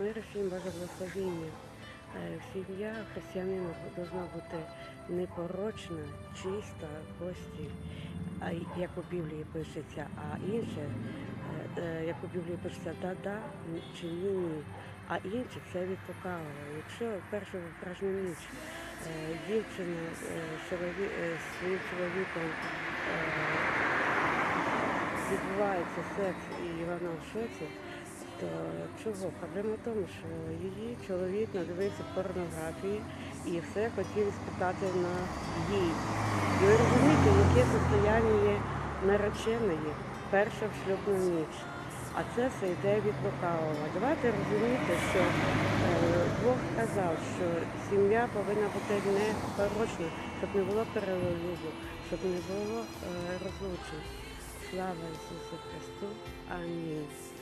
Мир всім благословіння. Е, Сім'я християнина повинна бути непорочна, чиста, й- як у Біблії пишеться, а інше, е, е, як у Біблії пишеться да-да чи ні-ні, а інше це від лукавого. Якщо першу вражну ніч дівчина своїм чоловіком відбувається секс і вона в шоці, то чого? Проблема в тому, що її чоловік надивився порнографії і все хотів спитати на їй. І ви розумієте, яке состояння є нареченої перша в шлюбну ніч. А це все йде від лукавого. Давайте розуміти, що е, Бог казав, що сім'я повинна бути непорочна, щоб не було перелюбу, щоб не було е, розлучень. Слава Ісусу Христу. Амінь.